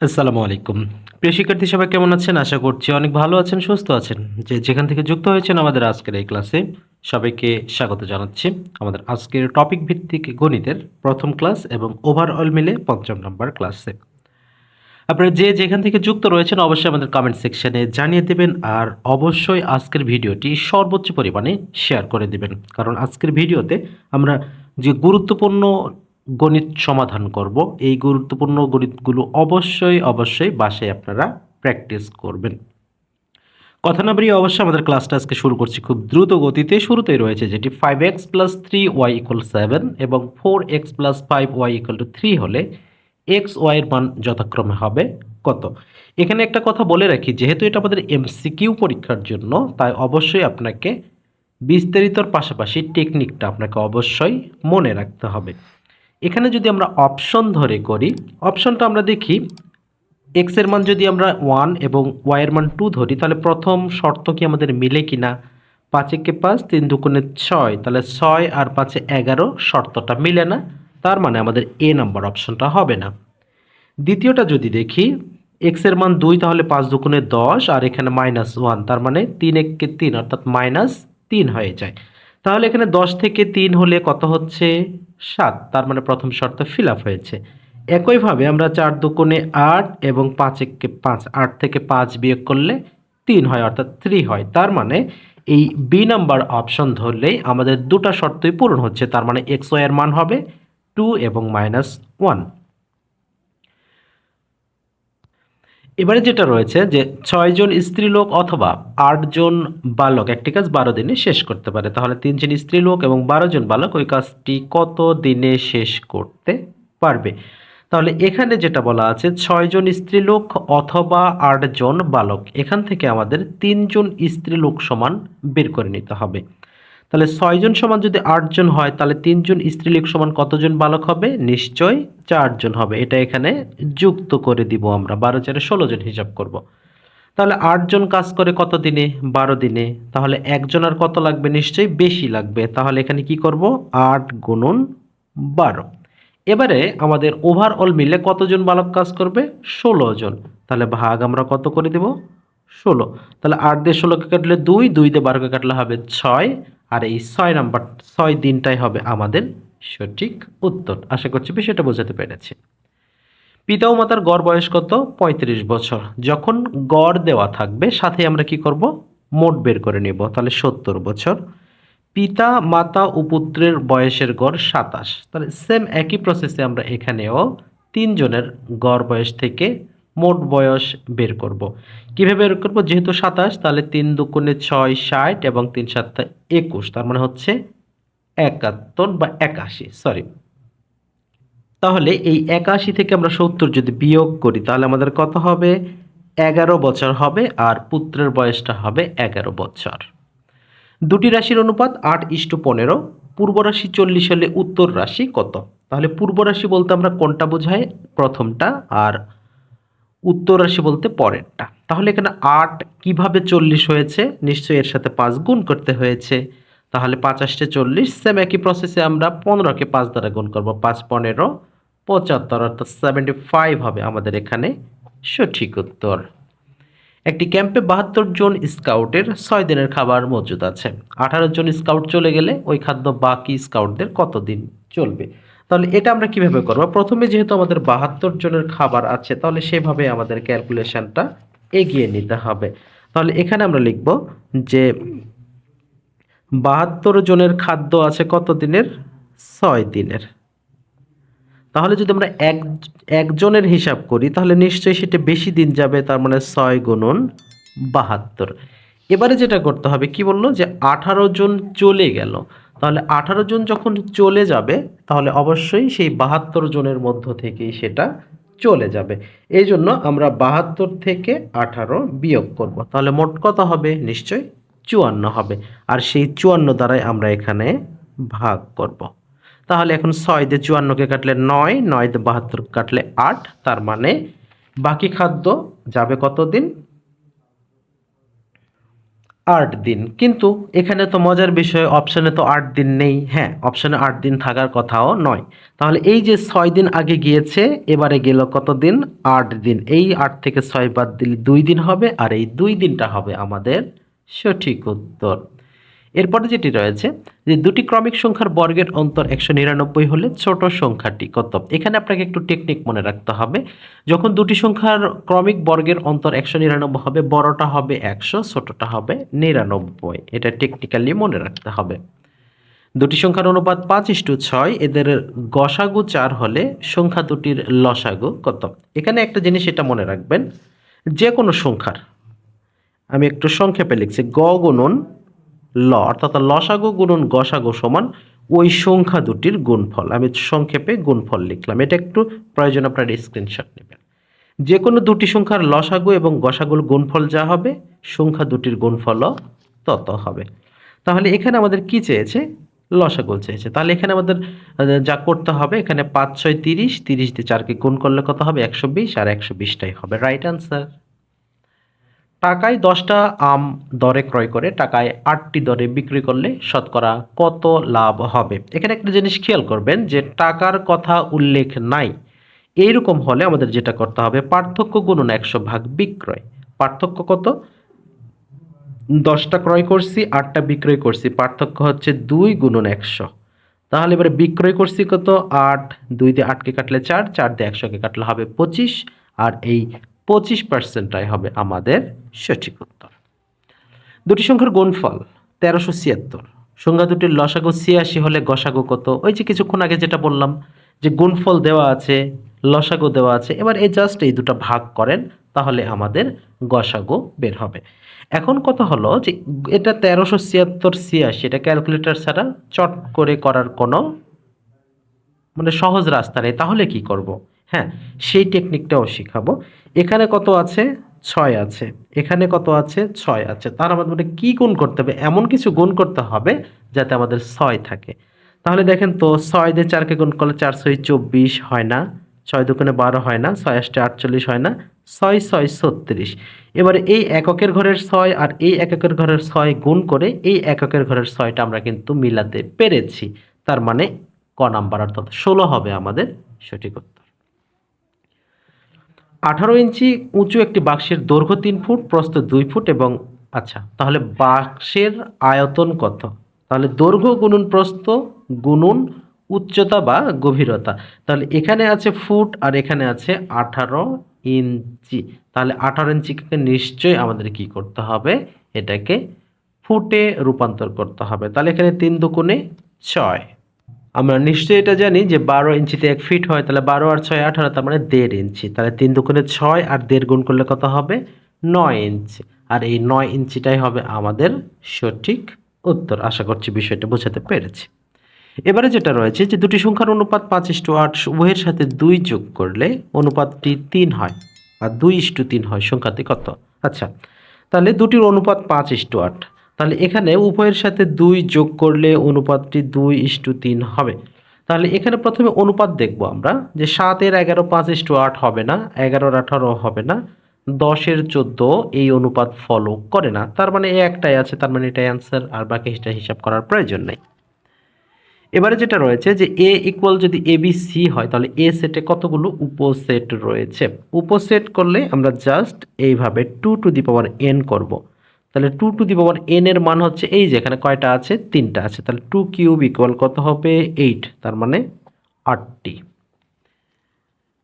আসসালামু আলাইকুম। প্রিয় শিক্ষার্থী, সবাই কেমন আছেন? আশা করছি অনেক ভালো আছেন, সুস্থ আছেন। যে যেখান থেকে যুক্ত হয়েছেন আমাদের আজকের এই ক্লাসে সবাইকে স্বাগত জানাচ্ছি। আমাদের আজকের টপিক ভিত্তিক গণিতের প্রথম ক্লাস এবং ওভারঅল মিলে পঞ্চম নম্বর ক্লাসে। আপনারা যে যেখান থেকে যুক্ত রয়েছেন অবশ্যই আমাদের কমেন্ট সেকশনে জানিয়ে দেবেন আর অবশ্যই আজকের ভিডিওটি সর্বোচ্চ পরিমাণে শেয়ার করে দেবেন। কারণ আজকের ভিডিওতে আমরা যে গুরুত্বপূর্ণ গণিত সমাধান করব। এই গুরুত্বপূর্ণ গণিতগুলো অবশ্যই অবশ্যই বাসায় আপনারা প্র্যাকটিস করবেন। কথা না বেরিয়ে অবশ্যই আমাদের ক্লাসটা আজকে শুরু করছি খুব দ্রুত গতিতে। শুরুতেই রয়েছে যেটি five x plus three y equal seven এবং four x plus five y equal to three হলে এক্স ওয়াইয়ের মান যথাক্রমে হবে কত? এখানে একটা কথা বলে রাখি, যেহেতু এটা আমাদের এমসিকিউ পরীক্ষার জন্য, তাই অবশ্যই আপনাকে বিস্তারিতর পাশাপাশি টেকনিকটা আপনাকে অবশ্যই মনে রাখতে হবে। এখানে যদি আমরা অপশন ধরে করি অপশনটা আমরা দেখি এক্সের মান যদি আমরা ওয়ান এবং ওয়াই এর মান টু ধরি, তাহলে প্রথম শর্ত কি আমাদের মিলে কিনা? পাঁচ একে পাঁচ, তিন দুগুণে ছয়, তাহলে ছয় আর পাঁচে এগারো শর্তটা মিলে না, তার মানে আমাদের এ নাম্বার অপশনটা হবে না। দ্বিতীয়টা যদি দেখি এক্সের মান দুই, তাহলে পাঁচ দুগুণে দশ, আর এখানে মাইনাস ওয়ান তার মানে তিন এককে তিন, অর্থাৎ মাইনাস তিন হয়ে যায়। তাহলে এখানে দশ থেকে তিন হলে কত হচ্ছে? সাত। তার মানে প্রথম শর্ত ফিল আপ হয়েছে। একইভাবে আমরা চার দুগুণে আট এবং পাঁচ এককে পাঁচ, আট থেকে পাঁচ বিয়োগ করলে তিন হয়, অর্থাৎ থ্রি হয়। তার মানে এই বি নাম্বার অপশন ধরলেই আমাদের দুটো শর্তই পূরণ হচ্ছে। তার মানে এক্স ওয়াই এর মান হবে টু এবং মাইনাস ওয়ান এবারে যেটা রয়েছে যে ছয়জন স্ত্রীলোক অথবা আটজন বালক, একটি কাজ বারো দিনে শেষ করতে পারে। তাহলে তিনজন স্ত্রীলোক এবং বারো জন বালক ওই কাজটি কত দিনে শেষ করতে পারবে? তাহলে এখানে যেটা বলা আছে ছয়জন স্ত্রীলোক অথবা আটজন বালক, এখান থেকে আমাদের তিনজন স্ত্রীলোক সমান বের করে নিতে হবে। তাহলে ছয়জন সমান যদি আটজন হয়, তাহলে তিনজন স্ত্রীলোক সমান কতজন বালক হবে? নিশ্চয় চারজন হবে। এটা এখানে যুক্ত করে দিব আমরা। বারো চারে ষোলো জন হিসাব করব। তাহলে আটজন কাজ করে কত দিনে? বারো দিনে। তাহলে একজন আর কত লাগবে? নিশ্চয়ই বেশি লাগবে। তাহলে এখানে কি করব? আট গুণন বারো। এবারে আমাদের ওভারঅল মিলে কতজন বালক কাজ করবে? ষোলো জন তাহলে ভাগ আমরা কত করে দেব? ষোলো। তাহলে আট দিয়ে ষোলোকে কাটলে দুই দুই দিয়ে বারোকে কাটলে হবে ছয়। আর এই ছয় নাম্বার, ছয় দিনটাই হবে আমাদের সঠিক উত্তর। আশা করছি বিষয়টা বোঝাতে পেরেছি। পিতা ও মাতার গড় বয়স কত? পঁয়ত্রিশ বছর। যখন গড় দেওয়া থাকবে, সাথে আমরা কি করব? মোট বের করে নেব, তাহলে সত্তর বছর। পিতা, মাতা ও পুত্রের বয়সের গড় সাতাশ। তাহলে সেম একই প্রসেসে আমরা এখানেও তিনজনের গড় বয়স থেকে মোট বয়স বের করব। কীভাবে বের করব? যেহেতু সাতাশ, তাহলে তিন দুগুণে ছয় ষাট এবং তিন সাতটা একুশ। তার মানে হচ্ছে একাত্তর বা একাশি। সরি তাহলে এই একাশি থেকে আমরা সত্তর যদি বিয়োগ করি, তাহলে আমাদের কত হবে? এগারো বছর হবে আর পুত্রের বয়সটা হবে এগারো বছর। দুটি রাশির অনুপাত আট ইস্টু পনেরো। পূর্ব রাশি চল্লিশ হলে উত্তর রাশি কত? তাহলে পূর্ব রাশি বলতে আমরা কোনটা বোঝাই? প্রথমটা আর উত্তর রাশি বলতে পরেরটা। তাহলে এখানে আট কীভাবে চল্লিশ হয়েছে? নিশ্চয়ই এর সাথে পাঁচ গুণ করতে হয়েছে। তাহলে পাঁচ আসতে চল্লিশ সেম একই প্রসেসে আমরা পনেরোকে পাঁচ দ্বারা গুণ করব। পাঁচ পনেরো, পঁচাত্তর, অর্থাৎ সেভেন্টি ফাইভ হবে আমাদের এখানে সঠিক উত্তর। একটি ক্যাম্পে বাহাত্তর জন স্কাউটের ছয় দিনের খাবার মজুদ আছে। আঠারো জন স্কাউট চলে গেলে ওই খাদ্য বাকি স্কাউটদের কতদিন চলবে? তাহলে এটা আমরা কীভাবে করব? প্রথমে যেহেতু আমাদের বাহাত্তর জনের খাবার আছে, তাহলে সেভাবে আমাদের ক্যালকুলেশনটা এগিয়ে নিতে হবে। তাহলে এখানে আমরা লিখব যে বাহাত্তর জনের খাদ্য আছে কত দিনের? ছয় দিনের। তাহলে যদি আমরা এক একজনের হিসাব করি, তাহলে নিশ্চয়ই সেটা বেশি দিন যাবে, তার মানে ছয় গুণন বাহাত্তর। এবারে যেটা করতে হবে, কি বলল? যে আঠারো জন চলে গেল। তাহলে আঠারো জন যখন চলে যাবে, তাহলে অবশ্যই সেই বাহাত্তর জনের মধ্য থেকেই সেটা চলে যাবে। এই জন্য আমরা বাহাত্তর থেকে আঠারো বিয়োগ করব। তাহলে মোট কত হবে? নিশ্চয় চুয়ান্ন হবে। আর সেই চুয়ান্ন দ্বারাই আমরা এখানে ভাগ করব। তাহলে এখন ছয় দিয়ে চুয়ান্নকে কাটলে নয় নয় দিয়ে বাহাত্তর কাটলে আট, তার মানে বাকি খাদ্য যাবে কতদিন? আট দিন। কিন্তু এখানে তো মজার বিষয় অপশানে তো আট দিন নেই। হ্যাঁ অপশানে আট দিন থাকার কথাও নয়। তাহলে এই যে ছয় দিন আগে গিয়েছে, এবারে গেল কত দিন? আট দিন। এই আট থেকে ছয় বাদ দিলে দুই দিন হবে, আর এই দুই দিনটা হবে আমাদের সঠিক উত্তর। এরপরে যেটি রয়েছে যে দুটি ক্রমিক সংখ্যার বর্গের অন্তর একশো নিরানব্বই হলে ছোট সংখ্যাটি কত? এখানে আপনাকে একটু টেকনিক মনে রাখতে হবে। যখন দুটি সংখ্যার ক্রমিক বর্গের অন্তর একশো নিরানব্বই হবে, বড়টা হবে একশো, ছোটটা হবে নিরানব্বই। এটা টেকনিক্যালি মনে রাখতে হবে। দুটি সংখ্যার অনুপাত পাঁচ ইস্টু ছয়, এদের গসাগু চার হলে সংখ্যা দুটির লসাগু কত? এখানে একটা জিনিস এটা মনে রাখবেন, যে কোনো সংখ্যার, আমি একটু সংক্ষেপে লিখছি, গ গুণন ল, অর্থাৎ লসাগু গুণন গসাগু সমান ওই সংখ্যা দুটির গুণফল। আমি সংক্ষেপে গুণফল লিখলাম। এটা একটু প্রয়োজন, আপনার স্ক্রিনশট নেবেন। যে কোনো দুটি সংখ্যার লসাগু এবং গসাগুর গুণফল যা হবে, সংখ্যা দুটির গুণফলও তত হবে। তাহলে এখানে আমাদের কি চেয়েছে? লসাগু চেয়েছে। তাহলে এখানে আমাদের যা করতে হবে, এখানে পাঁচ, ছয়, তিরিশ তিরিশ দিয়ে চারকে গুণ করলে কত হবে? একশো বিশ, আর একশো বিশটাই হবে। রাইট আনসার টাকায় দশটা আম দরে ক্রয় করে টাকায় আটটি দরে বিক্রি করলে শতকরা কত লাভ হবে? এখানে একটা জিনিস খেয়াল করবেন যে টাকার কথা উল্লেখ নাই। এইরকম হলে আমাদের যেটা করতে হবে, পার্থক্য গুণন একশো ভাগ বিক্রয়। পার্থক্য কত? দশটা ক্রয় করছি, আটটা বিক্রয় করছি, পার্থক্য হচ্ছে দুই গুণন একশো। তাহলে এবারে বিক্রয় করছি কত? আট, দুই দিয়ে আটকে কাটলে চার চার দিয়ে একশোকে কাটলে হবে পঁচিশ, আর এই পঁচিশ পার্সেন্টটাই হবে আমাদের সঠিক উত্তর। দুটি সংখ্যার গুণফল তেরোশো ছিয়াত্তর। সংখ্যা দুটির লসাগু ছিয়াশি হলে গসাগু কত? ওই যে কিছুক্ষণ আগে যেটা বললাম, যে গুণফল দেওয়া আছে, লসাগু দেওয়া আছে, এবার এই জাস্ট এই দুটো ভাগ করেন, তাহলে আমাদের গসাগু বের হবে। এখন কথা হলো যে এটা তেরোশো ছিয়াত্তর ছিয়াশি, এটা ক্যালকুলেটর ছাড়া চট করে করার কোনো মানে সহজ রাস্তা নেই, তাহলে কি করব? হ্যাঁ সেই টেকনিকটাও শিখাবো। এখানে কত আছে? ছয় আছে। এখানে কত আছে? ছয় আছে। তার আমাদের কি গুণ করতে হবে? এমন কিছু গুণ করতে হবে যাতে আমাদের ছয় থাকে। তাহলে দেখেন তো, ছয় দিয়ে চারকে গুণ করলে চার ছয় চব্বিশ হয় না। ছয় দুগুণে বারো হয় না। ছয় আষ্টে আটচল্লিশ হয় না। ছয় ছয় ছত্রিশ। এবারে এই এককের ঘরের ছয় আর এই এককের ঘরের ছয় গুণ করে এই এককের ঘরের ছয়টা আমরা কিন্তু মিলাতে পেরেছি। তার মানে ক নাম্বার অর্থাৎ ষোলো হবে আমাদের সঠিক উত্তর। আঠারো ইঞ্চি উঁচু একটি বাক্সের দৈর্ঘ্য তিন ফুট, প্রস্থ দুই ফুট এবং আচ্ছা তাহলে বাক্সের আয়তন কত? তাহলে দৈর্ঘ্য গুণন প্রস্থ গুণন উচ্চতা বা গভীরতা। তাহলে এখানে আছে ফুট আর এখানে আছে আঠারো ইঞ্চি। তাহলে আঠারো ইঞ্চিকে নিশ্চয়ই আমাদের কি করতে হবে? এটাকে ফুটে রূপান্তর করতে হবে। তাহলে এখানে তিন দুগুণে ছয়। আমরা নিশ্চয়ই এটা জানি যে বারো ইঞ্চিতে এক ফিট হয়, তাহলে বারো আর ছয় আঠারো, তার মানে দেড় ইঞ্চি। তাহলে তিন দুগুণে ছয় আর দেড় গুণ করলে কত হবে? নয় ইঞ্চি। আর এই নয় ইঞ্চিটাই হবে আমাদের সঠিক উত্তর। আশা করছি বিষয়টা বোঝাতে পেরেছি। এবারে যেটা রয়েছে যে দুটি সংখ্যার অনুপাত পাঁচ ইস্টু আট, উভয়ের সাথে দুই যোগ করলে অনুপাতটি তিন হয়। আর দুই ইস্টু তিন হয় সংখ্যাটি কত? আচ্ছা তাহলে দুটির অনুপাত পাঁচ ইস্টু আট। তাহলে এখানে উভয়ের সাথে দুই যোগ করলে অনুপাতটি দুই ইস্টু তিন হবে। তাহলে এখানে প্রথমে অনুপাত দেখব আমরা, যে সাতের এগারো পাঁচ ইস্টু আট হবে না, এগারোর আঠারো হবে না, দশের চোদ্দ এই অনুপাত ফলো করে না। তার মানে এই একটাই আছে, তার মানে এটাই অ্যান্সার আর বাকিটা হিসাব করার প্রয়োজন নেই। এবারে যেটা রয়েছে যে এ ইকুয়াল যদি এ বি সি হয়, তাহলে এ সেটে কতগুলো উপসেট রয়েছে? উপসেট করলে আমরা জাস্ট এইভাবে two to the power n করব। তাহলে two to the power n এর মান হচ্ছে এই যে, এখানে কয়টা আছে? তিনটা আছে। তাহলে টু কিউব ইকুয়াল কত হবে? এইট তার মানে আটটি।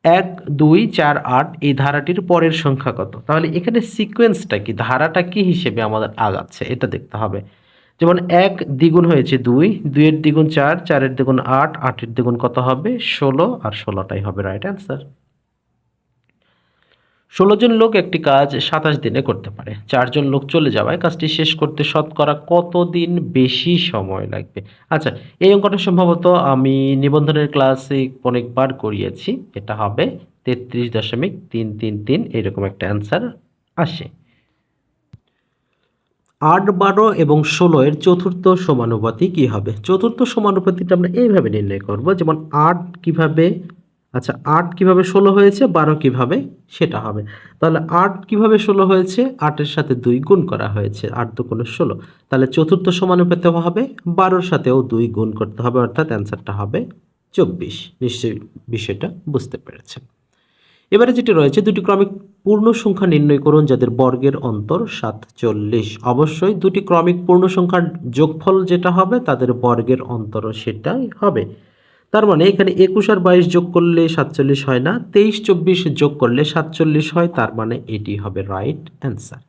এক, দুই, চার, আট, এই ধারাটির পরের সংখ্যা কত? তাহলে এখানে সিকোয়েন্সটা কি? ধারাটা কি হিসেবে আমাদের আগাচ্ছে? এটা দেখতে হবে। যেমন এক দ্বিগুণ হয়েছে দুই, দুইয়ের দ্বিগুণ চার, চারের দ্বিগুণ আট, আটের দ্বিগুণ কত হবে? ষোলো, আর ষোলোটাই হবে রাইট অ্যান্সার ষোলো জন লোক একটি কাজ সাতাশ দিনে করতে পারে। চারজন লোক চলে যাওয়ায় কাজটি শেষ করতে শতকরা কতদিন বেশি সময় লাগবে? আচ্ছা এই অঙ্কটা সম্ভবত আমি নিবন্ধনের ক্লাসে অনেকবার করিয়েছি। এটা হবে তেত্রিশ দশমিক তিন তিন তিন, এরকম একটা অ্যান্সার আসে। আট, বারো এবং ষোলো এর চতুর্থ সমানুপাতি কি হবে? চতুর্থ সমানুপাতিটা আমরা এইভাবে নির্ণয় করব, যেমন আট কীভাবে আচ্ছা আট কীভাবে ষোলো হয়েছে, বারো কীভাবে সেটা হবে। তাহলে আট কীভাবে ষোলো হয়েছে? আটের সাথে দুই গুণ করা হয়েছে, আট দু কোনো ষোলো। তাহলে চতুর্থ সমানুপাতে হবে, বারোর সাথেও দুই গুণ করতে হবে, অর্থাৎ অ্যান্সারটা হবে চব্বিশ। নিশ্চয়ই বিষয়টা বুঝতে পেরেছেন। এবারে যেটি রয়েছে, দুটি ক্রমিক পূর্ণ সংখ্যা নির্ণয় করুন, যাদের বর্গের অন্তর সাতচল্লিশ অবশ্যই দুটি ক্রমিক পূর্ণ সংখ্যার যোগফল যেটা হবে, তাদের বর্গের অন্তরও সেটাই হবে। তার মানে এখানে একুশ আর বাইশ যোগ করলে সাতচল্লিশ হয় না, তেইশ চব্বিশ যোগ করলে সাতচল্লিশ হয়, তার মানে এটি হবে রাইট অ্যান্সার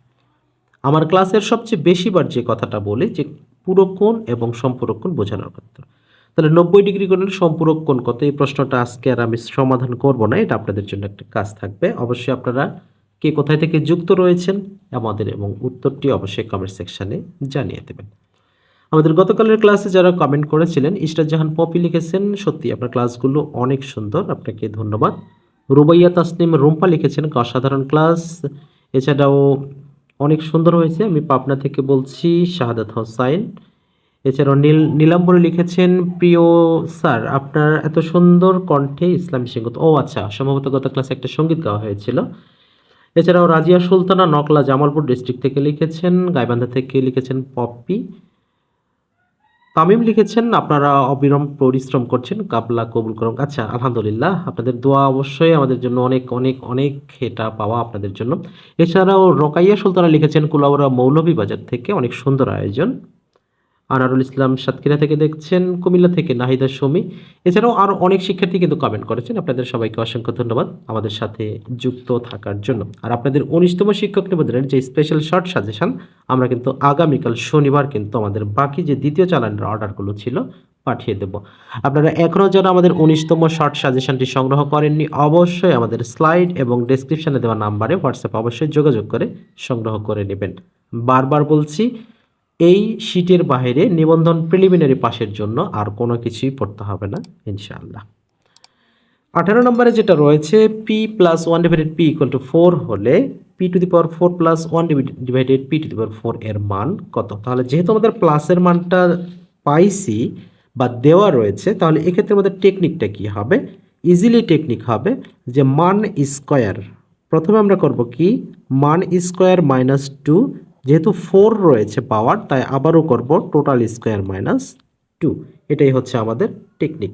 আমার ক্লাসের সবচেয়ে বেশিবার যে কথাটা বলে, যে পুরোকোণ এবং সম্পূরক বোঝানোর ক্ষেত্রে। তাহলে নব্বই ডিগ্রি কোণের সম্পূরক কোণ কত? এই প্রশ্নটা আজকে আর আমি সমাধান করব না, এটা আপনাদের জন্য একটা কাজ থাকবে। অবশ্যই আপনারা কে কোথায় থেকে যুক্ত রয়েছেন, আমাদের এবং উত্তরটি অবশ্যই কমেন্ট সেকশানে জানিয়ে দেবেন। আমাদের গতকালের ক্লাসে যারা কমেন্ট করেছিলেন ইস্টার জাহান পপি লিখেছেন, সত্যি আপনার ক্লাসগুলো অনেক সুন্দর, আপনাকে ধন্যবাদ। রুবাইয়া তাসনিম রুম্পা লিখেছেন অসাধারণ ক্লাস। এছাড়াও অনেক সুন্দর হয়েছে, আমি পাবনা থেকে বলছি শাহাদাত হোসাইন। এছাড়াও নীল, নীলাম্বরী লিখেছেন, প্রিয় স্যার, আপনার এত সুন্দর কণ্ঠে ইসলামী সংগীত ও আচ্ছা সম্ভবত গত ক্লাসে একটা সংগীত গাওয়া হয়েছিল। এছাড়াও রাজিয়া সুলতানা নকলা জামালপুর ডিস্ট্রিক্ট থেকে লিখেছেন, গাইবান্ধা থেকে লিখেছেন পপ্পি তামিম লিখেছেন, আপনারা অবিরম পরিশ্রম করছেন, কাবলা কবুল করুন। আচ্ছা আলহামদুলিল্লাহ, আপনাদের দোয়া অবশ্যই আমাদের জন্য অনেক অনেক অনেক এটা পাওয়া আপনাদের জন্য। এছাড়াও রকাইয়া সুলতানা লিখেছেন কুলাবরা মৌলভী বাজার থেকে অনেক সুন্দর আয়োজন। আনারুল ইসলাম সাতক্ষীরা থেকে দেখছেন, কুমিল্লা থেকে নাহিদা শমি এছাড়াও আরও অনেক শিক্ষার্থী কিন্তু কমেন্ট করেছেন। আপনাদের সবাইকে অসংখ্য ধন্যবাদ আমাদের সাথে যুক্ত থাকার জন্য। আর আপনাদের উনিশতম শিক্ষক নিবেদনের যে স্পেশাল শর্ট সাজেশন আমরা কিন্তু আগামীকাল শনিবার কিন্তু আমাদের বাকি যে দ্বিতীয় চালানের অর্ডারগুলো ছিল, পাঠিয়ে দেব। আপনারা এখনও যারা আমাদের উনিশতম শর্ট সাজেশনটি সংগ্রহ করেননি, অবশ্যই আমাদের স্লাইড এবং ডেসক্রিপশনে দেওয়া নাম্বারে হোয়াটসঅ্যাপ অবশ্যই যোগাযোগ করে সংগ্রহ করে নেবেন। বারবার বলছি এই শীটের বাইরে নিবন্ধন প্রিলিমিনারি পাশের জন্য আর কোনো কিছুই পড়তে হবে না, ইনশাআল্লাহ। আঠারো নম্বরে যেটা রয়েছে p plus one divided p equal to four হলে p to the power four plus one divided p to the power four এর মান কত? তাহলে যেহেতু আমাদের প্লাসের মানটা পাইছি বা দেওয়া রয়েছে, তাহলে এক্ষেত্রে আমাদের টেকনিকটা কি হবে? ইজিলি টেকনিক হবে যে মান স্কোয়ার প্রথমে আমরা করব কি? মান স্কোয়ার মাইনাস টু যেহেতু ফোর রয়েছে পাওয়ার তাই আবারও করব টোটাল স্কোয়ার মাইনাস টু এটাই হচ্ছে আমাদের টেকনিক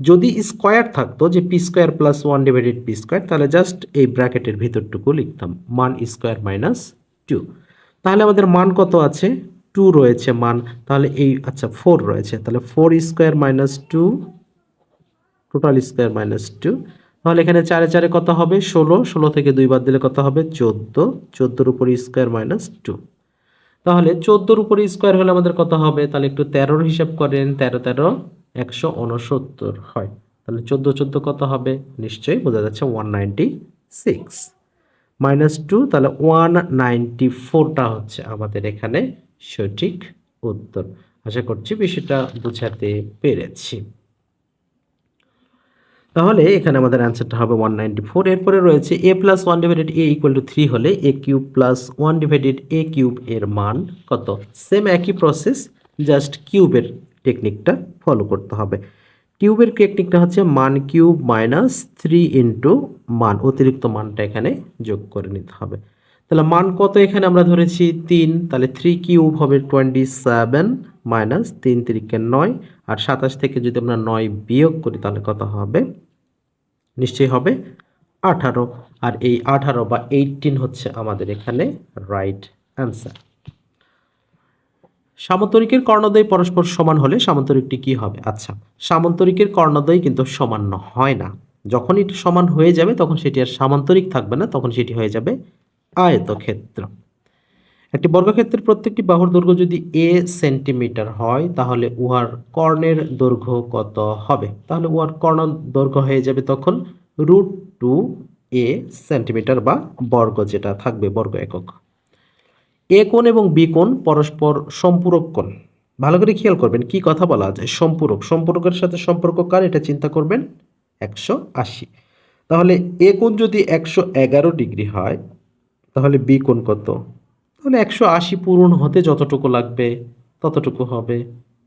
যদি স্কোয়ার থাকতো যে p square plus one divided p square তাহলে জাস্ট এই ব্র্যাকেটের ভিতরটুকু লিখতাম, মান স্কোয়ার মাইনাস টু তাহলে আমাদের মান কত আছে? টু রয়েছে মান, তাহলে এই আচ্ছা ফোর রয়েছে। তাহলে four square minus two total square minus two তাহলে এখানে চারে চারে কত হবে? ষোলো। ষোলো থেকে দুই বাদ দিলে কত হবে? চোদ্দ। চোদ্দোর উপর স্কোয়ার মাইনাস টু। তাহলে চোদ্দোর উপর স্কোয়ার হলে আমাদের কত হবে? তাহলে একটু তেরোর হিসাব করেন। তেরো তেরো, একশো উনসত্তর হয়। তাহলে চোদ্দ চোদ্দ কত হবে? নিশ্চয়ই বোঝা যাচ্ছে one ninety six minus two, তাহলে ওয়ান নাইনটি ফোরটা হচ্ছে আমাদের এখানে সঠিক উত্তর। আশা করছি বিষয়টা বোঝাতে পেরেছি। তাহলে এখানে আমাদের অ্যান্সারটা হবে ওয়ান নাইনটি ফোর এরপরে রয়েছে a plus one divided a equal to three হলে a cube plus one divided a cube এর মান কত? সেম একই প্রসেস জাস্ট কিউবের টেকনিকটা ফলো করতে হবে। কিউবের টেকনিকটা হচ্ছে মান কিউব মাইনাস থ্রি ইন্টু মান, অতিরিক্ত মানটা এখানে যোগ করে নিতে হবে। তাহলে মান কত এখানে আমরা ধরেছি? তিন। তাহলে থ্রি কিউব হবে টোয়েন্টি সেভেন মাইনাস তিন তিরিকে নয় আর সাতাশ থেকে যদি আমরা নয় বিয়োগ করি তাহলে কত হবে? নিশ্চয়ই হবে আঠারো। আর এই আঠারো বা এইটিন হচ্ছে আমাদের এখানে রাইট অ্যান্সার সামন্তরিকের কর্ণদ্বয় পরস্পর সমান হলে সামন্তরিকটি কি হবে? আচ্ছা সামন্তরিকের কর্ণদ্বয় কিন্তু সমান হয় না। যখন এটি সমান হয়ে যাবে তখন সেটি আর সামান্তরিক থাকবে না, তখন সেটি হয়ে যাবে আয়তক্ষেত্র। একটি বর্গক্ষেত্রের প্রত্যেকটি বাহুর দৈর্ঘ্য যদি এ সেন্টিমিটার হয়, তাহলে উহার কর্ণের দৈর্ঘ্য কত হবে? তাহলে উহার কর্ণ দৈর্ঘ্য হয়ে যাবে তখন রুট টু এ সেন্টিমিটার বা বর্গ যেটা থাকবে, বর্গ একক। এ কোণ এবং বি কোণ পরস্পর সম্পূরক কোণ। ভালো করে খেয়াল করবেন, কি কথা বলা যায় সম্পূরক। সম্পূরকের সাথে সম্পর্ক কার? এটা চিন্তা করবেন, একশো আশি। তাহলে এ কোণ যদি একশো এগারো ডিগ্রি হয়, তাহলে বি কোণ কত? তাহলে একশো আশি পূরণ হতে যতটুকু লাগবে, ততটুকু হবে।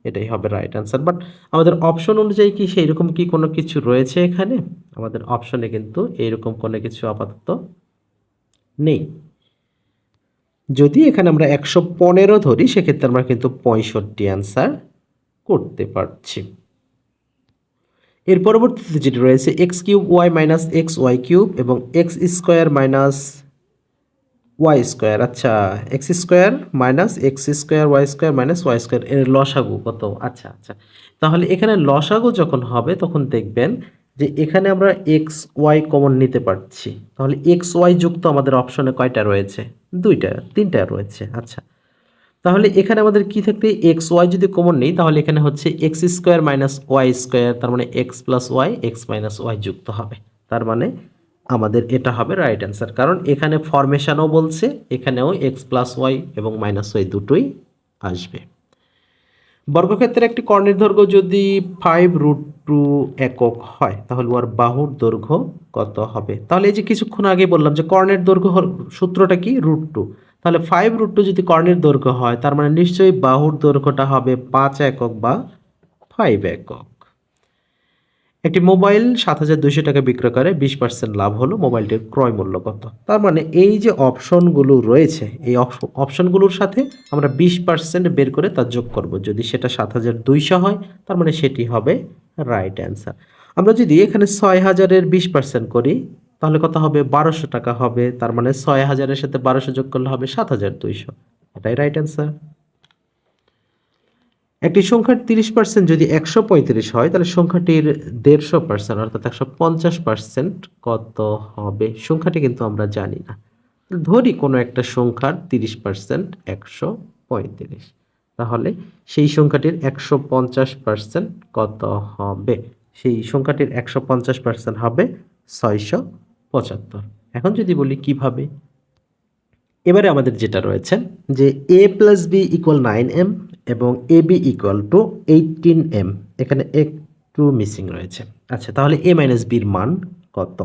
এটাই হবে রাইট অ্যান্সার বাট আমাদের অপশন অনুযায়ী কি সেই রকম কি কোনো কিছু রয়েছে এখানে? আমাদের অপশনে কিন্তু এইরকম কোনো কিছু আপাতত নেই। যদি এখানে আমরা একশো পনেরো ধরি, সেক্ষেত্রে আমরা কিন্তু পঁয়ষট্টি অ্যান্সার করতে পারছি। এর পরবর্তীতে যেটি রয়েছে x cube y minus x y cube এবং x square minus y square আচ্ছা x square minus x square y square minus y square এর লসাগু কত? আচ্ছা আচ্ছা। তাহলে এখানে লসাগু যখন হবে, তখন দেখবেন যে এখানে আমরা এক্স ওয়াই কমন নিতে পারছি। তাহলে এক্স ওয়াই যুক্ত আমাদের অপশনে কয়টা রয়েছে? দুইটা, তিনটা রয়েছে। আচ্ছা। তাহলে এখানে আমাদের কি থাকবে? এক্স ওয়াই যদি কমন নেই, তাহলে এখানে হচ্ছে x square minus y square তার মানে x plus y x minus y যুক্ত হবে। তার মানে আমাদের এটা হবে রাইট অ্যান্সার কারণ এখানে ফরমেশনও বলছে, এখানেও এক্স প্লাস ওয়াই এবং মাইনাস ওয়াই দুটোই আসবে। বর্গক্ষেত্রের একটি কর্ণের দৈর্ঘ্য যদি ফাইভ রুট টু একক হয়, তাহলে ওর বাহুর দৈর্ঘ্য কত হবে? তাহলে এই যে কিছুক্ষণ আগে বললাম যে কর্ণের দৈর্ঘ্য সূত্রটা কি? রুট টু তাহলে ফাইভ রুট টু যদি কর্ণের দৈর্ঘ্য হয়, তার মানে নিশ্চয়ই বাহুর দৈর্ঘ্যটা হবে পাঁচ একক বা ফাইভ একক। একটি মোবাইল সাত হাজার দুইশো টাকা বিক্রয় করে বিশ পার্সেন্ট লাভ হলো, মোবাইলটির ক্রয় মূল্য কত? তার মানে এই যে অপশনগুলো রয়েছে, এই অপশনগুলোর সাথে আমরা বিশ পার্সেন্ট বের করে তা যোগ করব। যদি সেটা সাত হাজার দুইশো হয়, তার মানে সেটি হবে রাইট অ্যান্সার আমরা যদি এখানে ছয় হাজারের বিশ পার্সেন্ট করি, তাহলে কত হবে? বারোশো টাকা হবে, তার মানে ছয় হাজারের সাথে বারোশো যোগ করলে হবে সাত হাজার দুইশো। এটাই রাইট অ্যান্সার একটি সংখ্যার তিরিশ পার্সেন্ট যদি একশো পঁয়ত্রিশ হয়, তাহলে সংখ্যাটির দেড়শো পার্সেন্ট অর্থাৎ একশো পঞ্চাশ পার্সেন্ট কত হবে? সংখ্যাটি কিন্তু আমরা জানি না। ধরি কোনো একটা সংখ্যার তিরিশ পার্সেন্ট একশো পঁয়ত্রিশ। তাহলে সেই সংখ্যাটির একশো পঞ্চাশ পার্সেন্ট কত হবে? সেই সংখ্যাটির একশো পঞ্চাশ পার্সেন্ট হবে ছয়শো পঁচাত্তর। এখন যদি বলি কীভাবে? এবারে আমাদের যেটা রয়েছে যে a plus b equal nine m এবং a b equal two eighteen m এখানে একটু মিসিং রয়েছে। আচ্ছা তাহলে এ মাইনাস বির মান কত?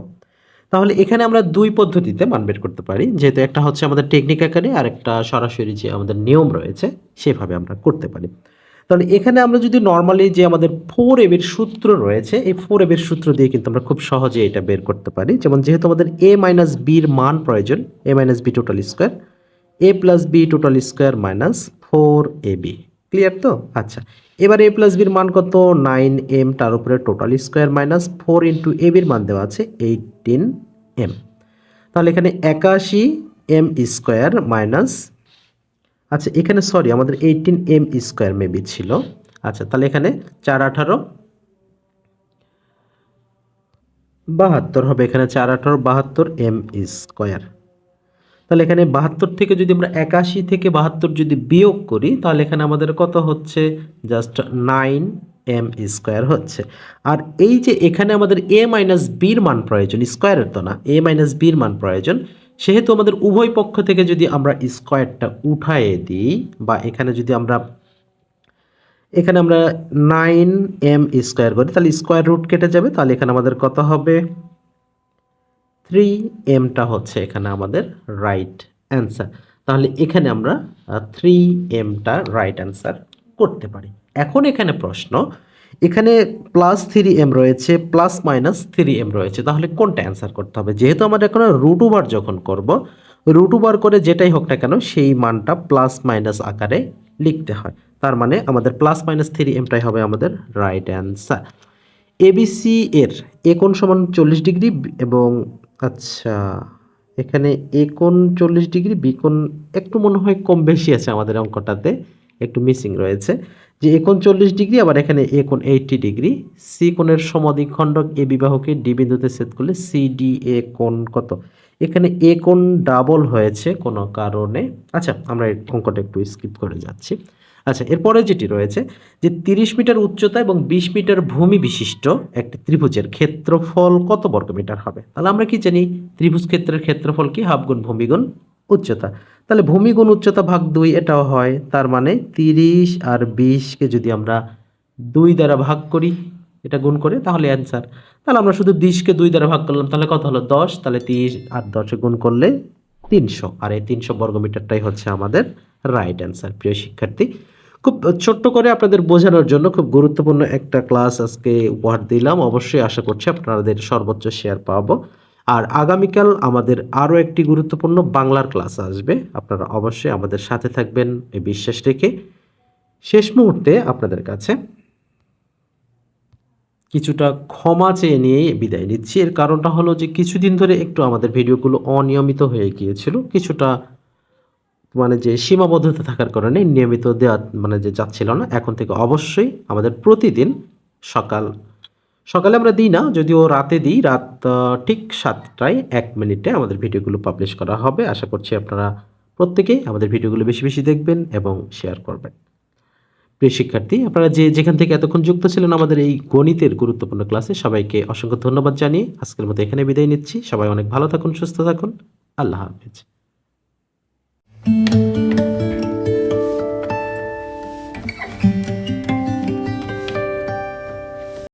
তাহলে এখানে আমরা দুই পদ্ধতিতে মান বের করতে পারি। যেহেতু একটা হচ্ছে আমাদের টেকনিক আকারে, আর একটা সরাসরি যে আমাদের নিয়ম রয়েছে, সেভাবে আমরা করতে পারি। তাহলে এখানে আমরা যদি নর্মালি যে আমাদের ফোর এবির সূত্র রয়েছে, এই ফোর এবির সূত্র দিয়ে কিন্তু আমরা খুব সহজে এটা বের করতে পারি। যেমন যেহেতু আমাদের এ মাইনাস বির মান প্রয়োজন a minus b total square a plus b total square minus four a b clear তো? আচ্ছা। এবার এ প্লাস বির মান কত? নাইন এম তার উপরে total square minus four into a বির মান দেওয়া আছে এইটিন এম তাহলে এখানে একাশি এম স্কোয়ার মাইনাস আচ্ছা এখানে সরি আমাদের এইটিন এম স্কোয়ার মেবি ছিল। আচ্ছা তাহলে এখানে চার আঠারো, বাহাত্তর হবে। এখানে চার আঠারো, বাহাত্তর এম স্কোয়ার তাহলে এখানে বাহাত্তর থেকে যদি আমরা একাশি থেকে বাহাত্তর যদি বিয়োগ করি, তাহলে এখানে আমাদের কত হচ্ছে? জাস্ট নাইন এম স্কোয়ার হচ্ছে। আর এই যে এখানে আমাদের এ মাইনাস বির মান প্রয়োজন স্কোয়ারের তো না এ মাইনাস বির মান প্রয়োজন, সেহেতু আমাদের উভয় পক্ষ থেকে যদি আমরা স্কোয়ারটা উঠায়ে দিই, বা এখানে যদি আমরা, এখানে আমরা নাইন এম স্কোয়ার করি, তাহলে স্কোয়ার রুট কেটে যাবে, তাহলে এখানে আমাদের কত হবে? থ্রি এমটা হচ্ছে এখানে আমাদের রাইট অ্যান্সার তাহলে এখানে আমরা থ্রি এমটা রাইট অ্যান্সার করতে পারি। এখন এখানে প্রশ্ন, এখানে প্লাস থ্রি এম রয়েছে প্লাস মাইনাস থ্রি এম রয়েছে, তাহলে কোনটা অ্যান্সার করতে হবে? যেহেতু আমরা এখন রুট ওভার যখন করব রুট ওভার করে যেটাই হোক না কেন, সেই মানটা প্লাস মাইনাস আকারে লিখতে হয়। তার মানে আমাদের প্লাস মাইনাস থ্রি এমটাই হবে আমাদের রাইট অ্যান্সার এবিসি এর এ কোণ সমান চল্লিশ ডিগ্রি এবং আচ্ছা এখানে এ কোণ চল্লিশ ডিগ্রি বি কোণ একটু মনে হয় কম বেশি আছে আমাদের অঙ্কটাতে, একটু মিসিং রয়েছে, যে এ কোণ চল্লিশ ডিগ্রি, আবার এখানে এ কোণ এইটটি ডিগ্রি সি কোণের সমদ্বিখণ্ডক এ বিবাহকে ডি বিন্দুতে সেট করলে সি ডি এ কোণ কত? এখানে এ কোণ ডাবল হয়েছে কোনো কারণে। আচ্ছা আমরা অঙ্কটা একটু স্কিপ করে যাচ্ছি। আচ্ছা এরপরে যেটি রয়েছে যে তিরিশ মিটার উচ্চতা এবং বিশ মিটার ভূমি বিশিষ্ট একটি ত্রিভুজের ক্ষেত্রফল কত বর্গমিটার হবে? তাহলে আমরা কি জানি? ত্রিভুজ ক্ষেত্রের ক্ষেত্রফল কি? হাফ গুণ ভূমি উচ্চতা। তাহলে ভূমিগুণ উচ্চতা ভাগ দুই, এটাও হয় তার মানে তিরিশ আর বিশকে যদি আমরা দুই দ্বারা ভাগ করি, এটা গুণ করে, তাহলে অ্যান্সার। তাহলে আমরা শুধু বিশকে দুই দ্বারা ভাগ করলাম, তাহলে কত হলো? দশ। তাহলে তিরিশ আর দশে গুণ করলে তিনশো। আর এই তিনশো বর্গমিটারটাই হচ্ছে আমাদের রাইট অ্যান্সার, প্রিয় শিক্ষার্থী। খুব ছোট্ট করে আপনাদের বোঝানোর জন্য খুব গুরুত্বপূর্ণ একটা ক্লাস আজকে উপহার দিলাম। অবশ্যই আশা করছি আপনাদের সর্বোচ্চ শেয়ার পাবো। আর আগামীকাল আমাদের আরও একটি গুরুত্বপূর্ণ বাংলার ক্লাস আসবে। আপনারা অবশ্যই আমাদের সাথে থাকবেন এই বিশ্বাস রেখে। শেষ মুহূর্তে আপনাদের কাছে কিছুটা ক্ষমা চেয়ে নিয়ে বিদায় নিচ্ছি। এর কারণটা হলো যে কিছুদিন ধরে একটু আমাদের ভিডিওগুলো অনিয়মিত হয়ে গিয়েছিল। কিছুটা মানে যে সীমাবদ্ধতা থাকার কারণে নিয়মিত দেওয়া মানে যে যাচ্ছিল না, এখন থেকে অবশ্যই আমাদের প্রতিদিন সকাল, সকালে আমরা দিই না, যদিও রাতে দিই, রাত ঠিক সাতটায় এক মিনিটে আমাদের ভিডিওগুলো পাবলিশ করা হবে। আশা করছি আপনারা প্রত্যেকেই আমাদের ভিডিওগুলো বেশি বেশি দেখবেন এবং শেয়ার করবেন। প্রিয় শিক্ষার্থী, আপনারা যে যেখান থেকে এতক্ষণ যুক্ত ছিলেন আমাদের এই গণিতের গুরুত্বপূর্ণ ক্লাসে সবাইকে অসংখ্য ধন্যবাদ জানিয়ে আজকের মতো এখানে বিদায় নিচ্ছি। সবাই অনেক ভালো থাকুন, সুস্থ থাকুন। আল্লাহ হাফেজ। Thank you.